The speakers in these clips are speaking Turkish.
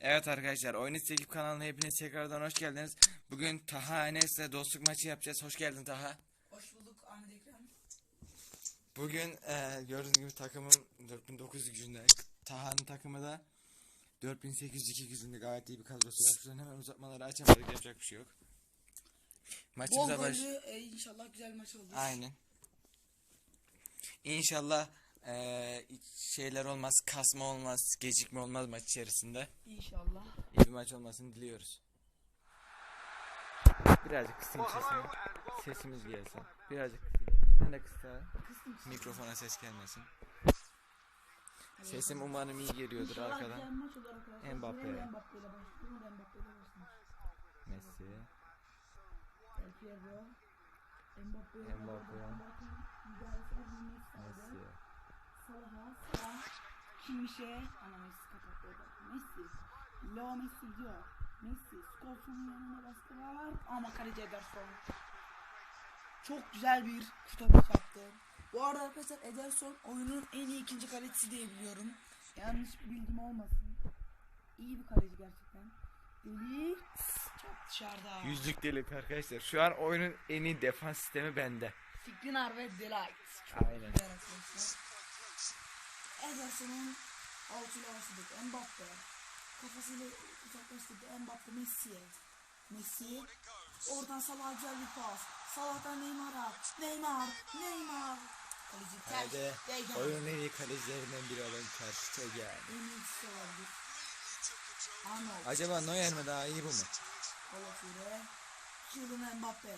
Evet arkadaşlar Oyun Çekip kanalına hepiniz tekrardan hoş geldiniz. Bugün Taha Enes'le dostluk maçı yapacağız. Hoş geldin Taha. Hoş bulduk Ahmet Ekrem. Bugün e, gördüğünüz gibi takımım 4900 gücünde. Taha'nın takımı da 4802 gücünde gayet iyi bir kadrosu var. Şuradan hemen uzatmaları açamadık yapacak bir şey yok. Bol Maçımıza baş... gollü e, inşallah güzel bir maç olur. Aynen. İnşallah e, şeyler olmaz, kasma olmaz, gecikme olmaz maç içerisinde. İnşallah. İyi bir maç olmasını diliyoruz. Birazcık kısayım sesimi. Sesimiz gelsin. Birazcık kısayım. Sen de kısa. Mikrofona ses gelmesin. Sesim umarım iyi geliyordur İnşallah arkadan. Mbappe. Yine Mbappe ile başlıyor. Mbappe ile başlıyor. Messi. El Piero. Mbappe. Mbappe. Messi. Salah'a. Salah. Kimiş'e. Ana Messi kapattı orada. Messi. Leo Messi gidiyor. Messi. Skolson'un yanına baskı var. Ama kaleci Ederson. Çok güzel bir kurtarış yaptı. Bu arada arkadaşlar Ederson oyunun en iyi ikinci kalecisi diye biliyorum. Yanlış bilgim olmasın. İyi bir kaleci gerçekten. Deli. Çok dışarıda. Yüzlük delik arkadaşlar. Şu an oyunun en iyi defans sistemi bende. Skriniar ve Delight. Aynen. Güzel arkadaşlar. Ederson'un altıyla başladık. Mbappe. Kafasıyla uzaklaştırdı. Mbappe Messi'ye. Messi. Oradan Salah'a güzel bir pas. Salah'tan Neymar'a. Neymar. Neymar. Kaleci ters. Hadi. Degen. Oyunun en iyi kalecilerinden biri olan karşı Tegen. En iyisi olabilir. Arnold. Acaba Neuer mi daha iyi bu mu? Olafure. Kylian Mbappe.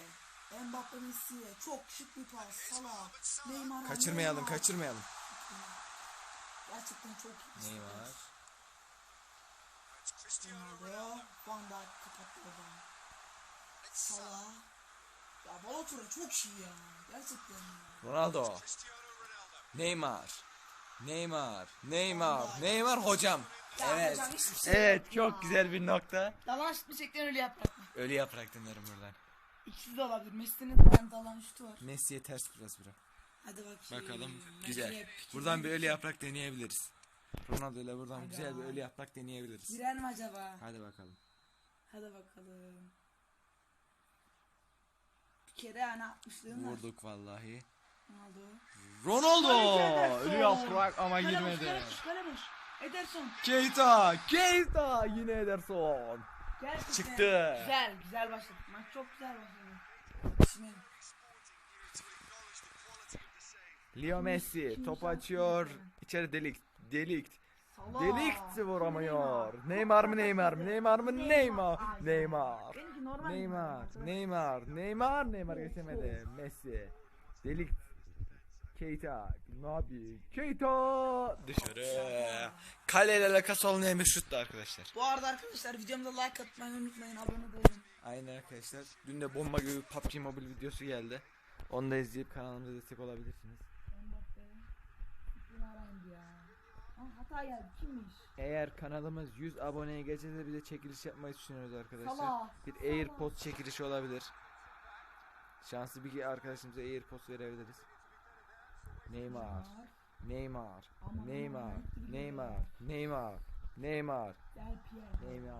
Mbappe Messi'ye. Çok şık bir pas. Salah. Neymar'a. Kaçırmayalım, Neymar. kaçırmayalım. Gerçekten çok iyi. Neymar. Ronaldo. Van Dijk kapattı oradan. Salah. Ya Balotelli çok iyi ya. Gerçekten. Ronaldo. Neymar. Neymar. Neymar. Neymar hocam. Ya Evet. hocam hiçbir şey Evet yok ya. çok güzel bir nokta. Şut mu çekten öyle yaprak mı? Ölü yaprak dinlerim buradan. İkisi de olabilir. Messi'nin de ben dalan şutu var. Messi'ye ters biraz bura. Hadi bakayım. Bakalım güzel. Buradan bir ölü yaprak deneyebiliriz. Ronaldo ile buradan Aga. güzel bir ölü yaprak deneyebiliriz. Girer mi acaba? Hadi bakalım. Hadi bakalım. Bir kere yani atmışlığım var. Vurduk vallahi. Ronaldo. Ronaldo! Ederson. Ölü yaprak ama Kale boş, girmedi. kale boş, kale boş. Ederson. Keita! Keita! Yine Ederson. Gerçekten Çıktı. Güzel, güzel başladık. Maç çok güzel başladı. Şimdi Leo Messi top açıyor. İçeri delik. Delik. Salah. Delik vuramıyor. Neymar mı Neymar mı Neymar mı Neymar? Neymar. Benimki normal. Neymar. Neymar. Neymar. Neymar geçemedi. Messi. Delik. Keita. Nabi. Keita. Dışarı. Kaleyle alakası olmayan bir şuttu arkadaşlar. Bu arada arkadaşlar videomuza like atmayı unutmayın. Abone olun. Aynen arkadaşlar. Dün de bomba gibi PUBG Mobile videosu geldi. Onu da izleyip kanalımıza destek olabilirsiniz. Hata geldi. Kimmiş? Eğer kanalımız 100 aboneye geçerse bize çekiliş yapmayı düşünüyoruz arkadaşlar. Salah. Bir. AirPods çekilişi olabilir. Şanslı bir arkadaşımıza AirPods verebiliriz. Neymar, Neymar, Neymar, Neymar, Neymar, Neymar. Neymar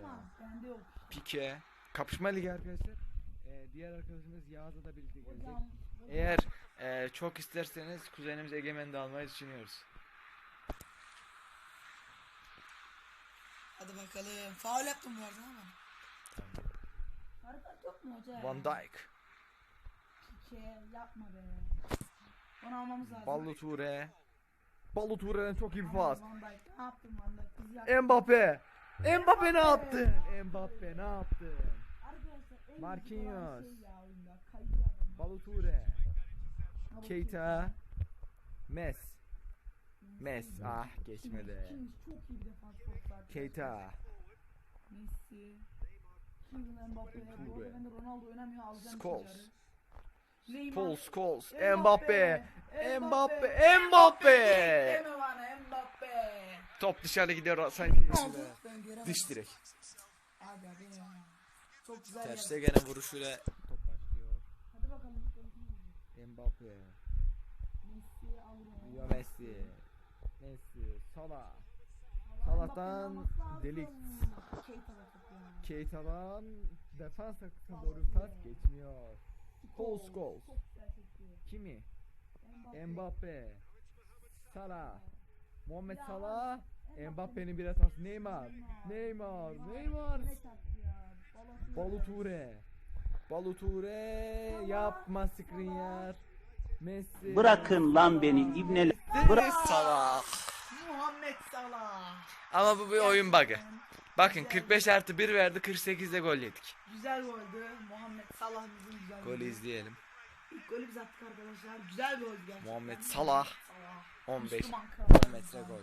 ama bende yok. Pike. Kapışma ligi arkadaşlar. Ee, diğer arkadaşımız Yağız'la da birlikte gelecek. Eğer e, çok isterseniz kuzenimiz Egemen de almayı düşünüyoruz. Hadi bakalım. Faul yaptım bu arada ama. Hareket yok mu hoca? Van Dijk, Pike yapma be. Onu almamız lazım. Ballo Ture. Ballo Ture'den çok iyi bir pas. Van Dijk ne yaptın Van Dijk? Kız yaptı. Mbappe. Mbappe ne yaptı? Mbappe ne yaptı? Arkadaşlar en Marquinhos. güzel olan şey ya oyunda. Kayıp adam. Baloture. Keita. Mes. Messi. Mes. Ah geçmedi. Kimmiş? Çok iyi bir defans forvet arkadaşlar. Keita. Messi. Kylian Mbappe. Bu Ture. arada ben de Ronaldo oynamıyor alacağım. Scholes. ikinci Neymar. Scholes. Mbappe. Mbappe. Mbappe. Top dışarı gidiyor sanki. Dış direk. Abi abi ya. Çok güzel Ter yer. Stegen'in vuruşuyla top başlıyor. Hadi bakalım. Mbappe. Messi. Messi. Messi. Salah. Salah'tan yani. Keita'dan defans hakkında doğru pas geçmiyor. Cole Scholes. Kimi? Mbappe. Mbappe. Salah. Muhammed Ya, Salah. Mbappe. Mbappe'nin bir hatası. Neymar. Neymar. Neymar. Baluture. Baluture. Yapma Skriniar. Messi. Bırakın lan beni ibneler. Bırak. Salah. Muhammed Salah. Ama bu bir oyun bug'ı. Bakın güzel. 45 artı 1 verdi 48'de gol yedik. Güzel goldü. Muhammed Salah bizim güzel Golü izleyelim. İlk golü biz attık arkadaşlar. Güzel bir gol gerçekten. Muhammed Salah. Salah. 15. Müslüman kral. 10 metre gol.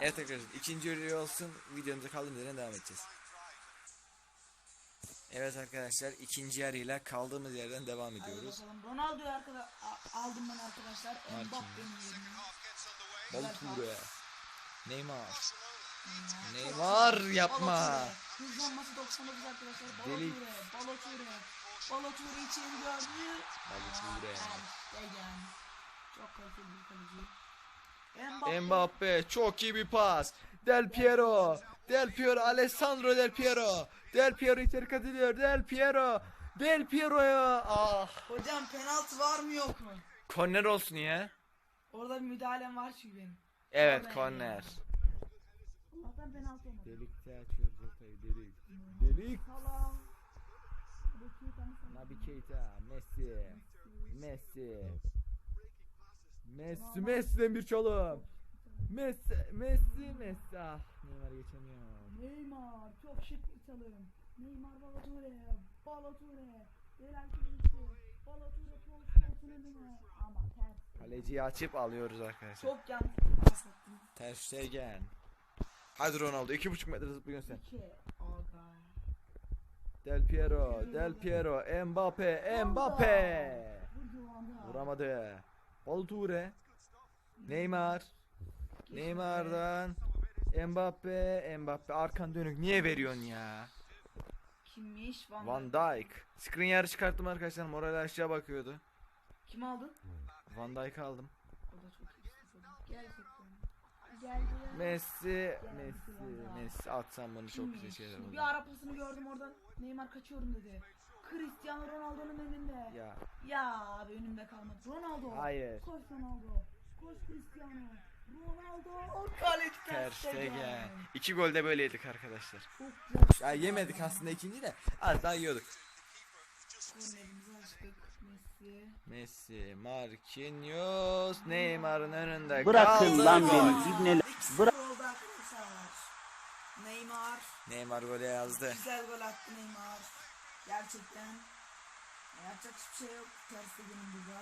Evet arkadaşlar ikinci ürünü olsun videomuza kaldığımız yerden devam edeceğiz. Evet arkadaşlar ikinci yarıyla kaldığımız yerden devam Hadi ediyoruz. bakalım. Ronaldo'yu arkada a- aldım ben arkadaşlar. Mbappe'nin yerine. Baluture. Neymar. Neymar. Yapma. Hızlanması 99 arkadaşlar. Balotelli. Balotelli. Balotelli içeri gördü. Baluture. Stegen. Çok kaliteli bir kaleci. Mbappe. Mbappe çok iyi bir pas. Del Piero. Del Piero. Alessandro Del Piero. Del Piero içeri kat ediyor. Del Piero. Del Piero'ya. Ah. Hocam penaltı var mı yok mu? Korner olsun ya. Orada bir müdahalem var çünkü benim. Evet Korner. Allah'tan penaltı olmadı. Delikte açıyoruz ortayı delik. Delik. Salah. Nabi Keita, Messi, Messi, Messi, Messi'den bir çalım. Messi, Messi, Messi. Ah, Neymar geçemiyor. Neymar çok şık bir çalım. Neymar Balotelli. Balotelli. Belen Kilisi. Kaleciyi açıp alıyoruz arkadaşlar. Çok yanlış. Ter Stegen. Hadi Ronaldo, iki buçuk metre zıplıyorsun sen. Del Piero, Del Piero, Mbappe, Mbappe. Vuramadı. Balture, Neymar, Neymar'dan Mbappe, Mbappe arkan dönük niye veriyorsun ya? Kimmiş? Van, Van Dijk. Skriniar'ı çıkarttım arkadaşlar. Moral aşağı bakıyordu. Kim aldın? Van Dijk aldım. O da çok iyi. Gerçekten. Messi, Messi, Messi atsam bunu çok güzel Kimmiş? şeyler. Bir ara pasını gördüm oradan. Neymar kaçıyorum dedi. Cristiano Ronaldo'nun önünde. Ya Ya abi önümde kalmadı. Ronaldo. Hayır. Koş Ronaldo. Koş Cristiano. Ronaldo. Kaleci Ter Stegen. İki gol de böyle yedik arkadaşlar. Çok. Ya yemedik aslında ikinci de az daha yiyorduk. Kornerimizi açtık. Messi. Messi, Marquinhos, Neymar'ın önünde Bırakın kaldı. lan Gol. beni ibneler. Bırak. oldu arkadaşlar. Neymar. Neymar golü yazdı. Güzel gol attı Neymar. Gerçekten. Yapacak hiçbir şey yok. Ter Stegen'in burada.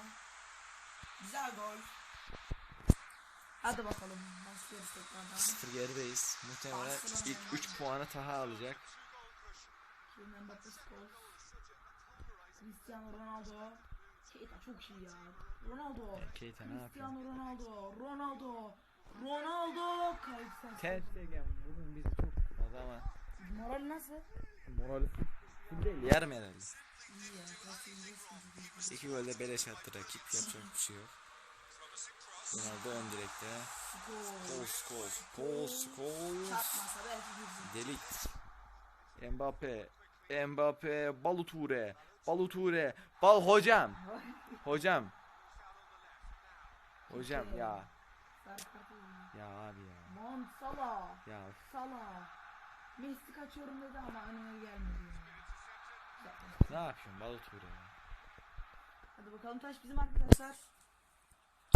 Güzel gol. Hadi bakalım. Başlıyoruz tekrardan. Gerideyiz. Muhtemelen ilk 3 puanı Taha alacak. Kylian Mbappe Scholes. Cristiano Ronaldo. Keita çok iyi ya. Ronaldo. Keita ne yapıyor? Cristiano Ronaldo. Ronaldo. Ronaldo. Kaleci Ter Stegen bugün bizi çok tutmadı ama Moral nasıl? morali full değil. Yarım herhalde. İyi ya. İki golde beleş attı rakip yapacak bir şey yok. Ronaldo ön direkte. Gol. Skol. Kol skol. Çarpmasa belki girdi. Delit. Mbappe. Mbappe. Baluture. Baluture. Bal hocam. Hocam. Hocam ya. Ya abi ya. Mon Salah. Ya Salah. Messi kaçıyorum dedi ama önüne gelmedi. ya. ne yapıyorsun Baluture ya. Hadi bakalım taş bizim arkadaşlar.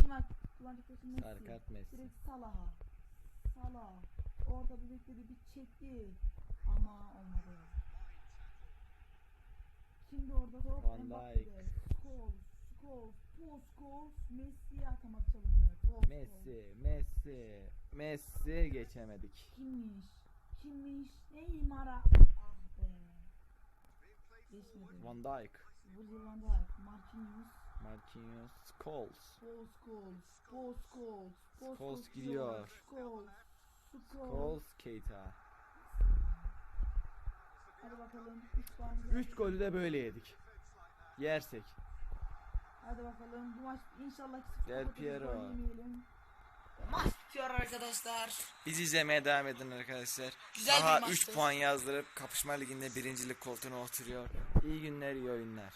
Kim at? Kullanacak taşı Messi. Sarı kart Messi. Direkt Salah'a. Salah. Orada bir bekledi bir çekti. Ama olmadı. Şimdi orada top Van Mbappe'de. Scholes. Scholes. Paul Scholes. Messi'ye atamadı çalımını. Scholes. Messi. Messi. Messi geçemedik. Kimmiş? Kimmiş? Neymar'a. Ah be. Geçmedi. Van Dijk. Virgil van Dijk. Marquinhos. Marquinhos. Scholes. Scholes. Scholes. Paul Scholes gidiyor. Scholes. Scholes. Scholes Keita. Hadi bakalım. 3 puan. 3 golü de böyle yedik. Yersek. Hadi bakalım bu maç inşallah Del Piero. Maç bitiyor arkadaşlar. Bizi izlemeye devam edin arkadaşlar. Güzel Daha maçtı. 3 puan yazdırıp Kapışma Ligi'nde birincilik koltuğuna oturuyor. İyi günler, iyi oyunlar.